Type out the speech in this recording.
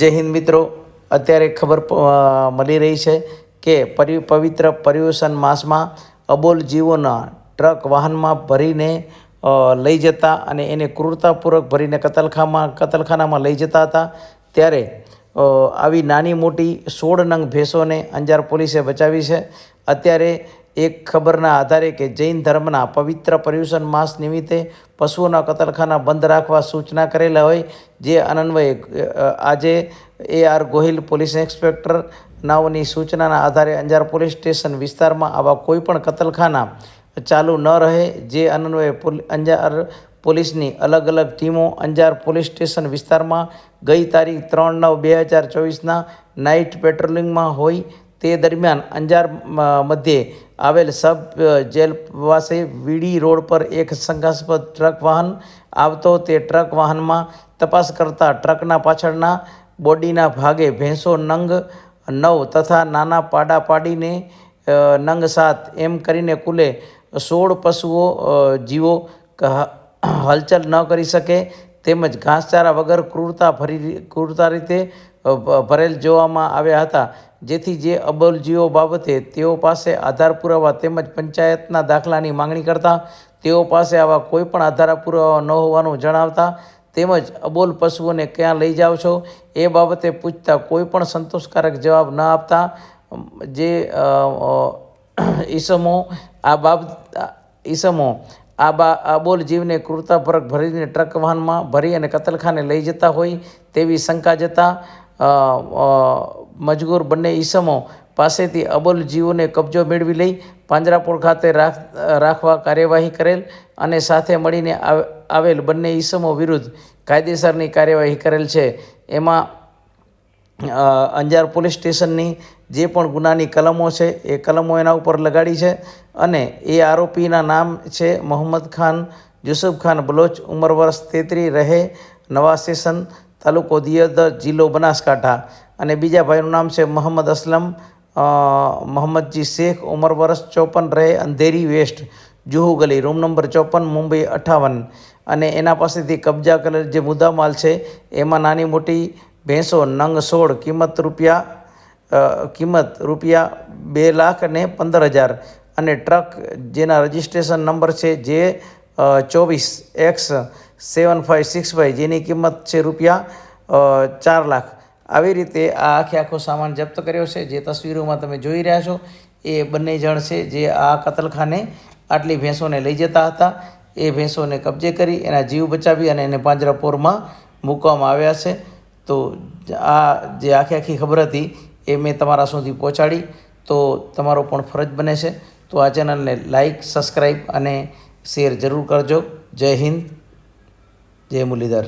જય હિન્દ મિત્રો. અત્યારે ખબર મળી રહી છે કે પવિત્ર પર્યુષણ માસમાં અબોલ જીવોના ટ્રક વાહનમાં ભરીને લઈ જતા અને એને ક્રૂરતાપૂર્વક ભરીને કતલખામાં, કતલખાનામાં લઈ જતા હતા. ત્યારે આવી નાની મોટી સોળ નંગ ભેંસોને અંજાર પોલીસે બચાવી છે. અત્યારે એક ખબરના આધારે કે જૈન ધર્મના પવિત્ર પર્યુષણ માસ નિમિત્તે પશુઓના કતલખાના બંધ રાખવા સૂચના કરેલા હોય, જે અનન્વયે આજે A R Gohil police inspector નાઓની સૂચનાના આધારે અંજાર પોલીસ સ્ટેશન વિસ્તારમાં આવા કોઈપણ કતલખાના ચાલુ ન રહે, જે અનન્વયે અંજાર પોલીસની અલગ અલગ ટીમો અંજાર પોલીસ સ્ટેશન વિસ્તારમાં ગઈ તારીખ ત્રણ નવ બે હજાર ચોવીસના નાઇટ પેટ્રોલિંગમાં હોય, તે દરમિયાન અંજાર મધ્યે આવેલ સબ જેલ પાસે વીડી રોડ પર એક શંકાસ્પદ ટ્રક વાહન આવતો તે ટ્રક વાહનમાં તપાસ કરતા ટ્રકના પાછળના બોડીના ભાગે ભેંસો નંગ નવ તથા નાના પાડા પાડીને નંગ સાત એમ કરીને કુલે સોળ પશુઓ જીવો હલચલ ન કરી શકે. તેમજ ઘાસચારા વગર ક્રૂરતા ભરી ક્રૂરતા રીતે ભરેલ જોવામાં આવ્યા હતા, જેથી જે અબોલજીઓ બાબતે તેઓ પાસે આધાર પુરાવા તેમજ પંચાયતના દાખલાની માંગણી કરતા, તેઓ પાસે આવા કોઈ પણ આધાર પુરાવા ન હોવાનું જણાવતા, તેમજ અબોલ પશુઓને ક્યાં લઈ જાઓ છો, એ બાબતે પૂછતા કોઈ પણ સંતોષકારક જવાબ ન આપતા જે ઈસમો, આ બાબત ઈસમો આ બા આબોલ જીવને ક્રૂરતાપૂર્વક ભરીને ટ્રક વાહનમાં ભરી અને કતલખાને લઈ જતા હોય તેવી શંકા જતા મજગૂર બંને ઈસમો પાસેથી અબોલ જીવોને કબજો મેળવી લઈ પાંજરાપોળ ખાતે રાખ, રાખવા કાર્યવાહી કરેલ અને સાથે મળીને આવેલ બંને ઈસમો વિરુદ્ધ કાયદેસરની કાર્યવાહી કરેલ છે. એમાં અંજાર પોલીસ સ્ટેશનની જે પણ ગુનાની કલમો છે, એ કલમો એના ઉપર લગાડી છે અને એ આરોપીના નામ છે મોહમ્મદ ખાન, યુસુફ ખાન બલોચ, ઉંમર વર્ષ તેત્રીસ રહે નવા સ્ટેશન, તાલુકો દિયોદર, જિલ્લો બનાસકાંઠા. અને બીજા ભાઈનું નામ છે મોહમ્મદ અસલમ મોહમ્મદજી શેખ, ઉંમર વર્ષ ચોપન, રહે અંધેરી વેસ્ટ, જુહુ ગલી, રૂમ નંબર ચોપન, મુંબઈ, અઠાવન. અને એના પાસેથી કબજા કરેલ જે મુદ્દામાલ છે, એમાં નાની મોટી ભેંસો નંગ સોળ, કિંમત રૂપિયા કિંમત રૂપિયા બે લાખ ને પંદર હજાર. અને ટ્રક જેના રજિસ્ટ્રેશન નંબર છે જે ચોવીસ X seven five six five જેની કિંમત છે રૂપિયા ચાર લાખ. આવી રીતે આ આખે આખો સામાન જપ્ત કર્યો છે. જે તસવીરોમાં તમે જોઈ રહ્યા છો, એ બંને જણ છે જે આ કતલખાને આટલી ભેંસોને લઈ જતા હતા. એ ભેંસોને કબજે કરી એના જીવ બચાવી અને એને પાંજરાપોરમાં મૂકવામાં આવ્યા છે. તો આ જે આખી આખી ખબર હતી એ મેં તમારા સુધી પહોંચાડી. તો તમારો પણ ફરજ બને છે. તો આ ચેનલને લાઈક, સબસ્ક્રાઈબ અને શેર જરૂર કરજો. જય હિન્દ. જય મુરલીધર.